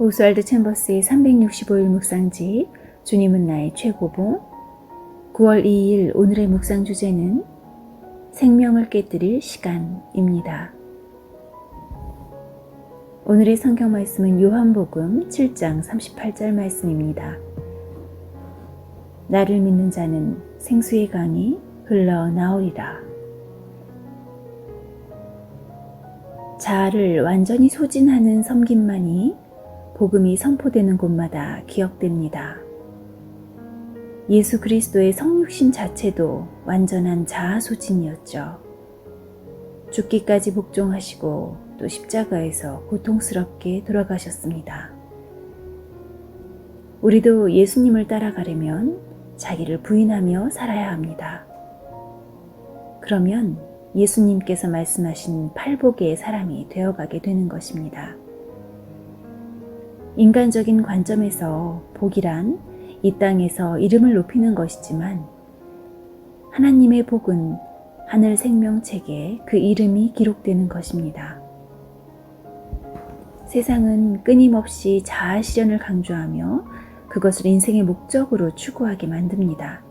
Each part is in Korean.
오스왈드 챔버스의 365일 묵상집 주님은 나의 최고봉 9월 2일 오늘의 묵상 주제는 생명을 깨뜨릴 시간입니다. 오늘의 성경 말씀은 요한복음 7장 38절 말씀입니다. 나를 믿는 자는 생수의 강이 흘러나오리라. 자아를 완전히 소진하는 섬김만이 복음이 선포되는 곳마다 기억됩니다. 예수 그리스도의 성육신 자체도 완전한 자아 소진이었죠. 죽기까지 복종하시고 또 십자가에서 고통스럽게 돌아가셨습니다. 우리도 예수님을 따라가려면 자기를 부인하며 살아야 합니다. 그러면 예수님께서 말씀하신 팔복의 사람이 되어가게 되는 것입니다. 인간적인 관점에서 복이란 이 땅에서 이름을 높이는 것이지만 하나님의 복은 하늘 생명책에 그 이름이 기록되는 것입니다. 세상은 끊임없이 자아 실현을 강조하며 그것을 인생의 목적으로 추구하게 만듭니다.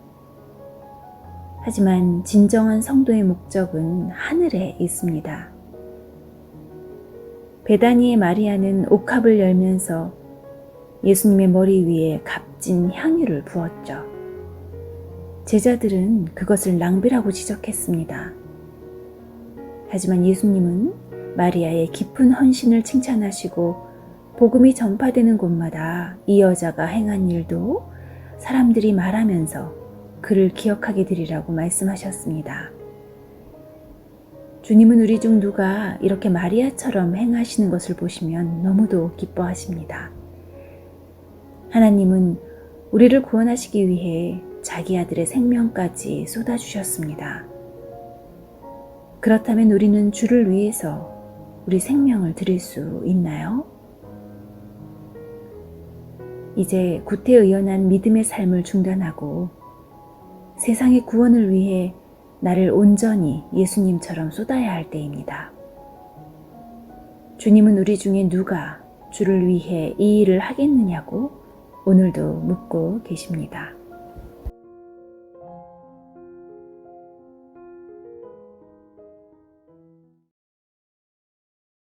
하지만 진정한 성도의 목적은 하늘에 있습니다. 베다니의 마리아는 옥합을 열면서 예수님의 머리 위에 값진 향유를 부었죠. 제자들은 그것을 낭비라고 지적했습니다. 하지만 예수님은 마리아의 깊은 헌신을 칭찬하시고 복음이 전파되는 곳마다 이 여자가 행한 일도 사람들이 말하면서 그를 기억하게 되리라고 말씀하셨습니다. 주님은 우리 중 누가 이렇게 마리아처럼 행하시는 것을 보시면 너무도 기뻐하십니다. 하나님은 우리를 구원하시기 위해 자기 아들의 생명까지 쏟아주셨습니다. 그렇다면 우리는 주를 위해서 우리 생명을 드릴 수 있나요? 이제 구태의연한 믿음의 삶을 중단하고 세상의 구원을 위해 나를 온전히 예수님처럼 쏟아야 할 때입니다. 주님은 우리 중에 누가 주를 위해 이 일을 하겠느냐고 오늘도 묻고 계십니다.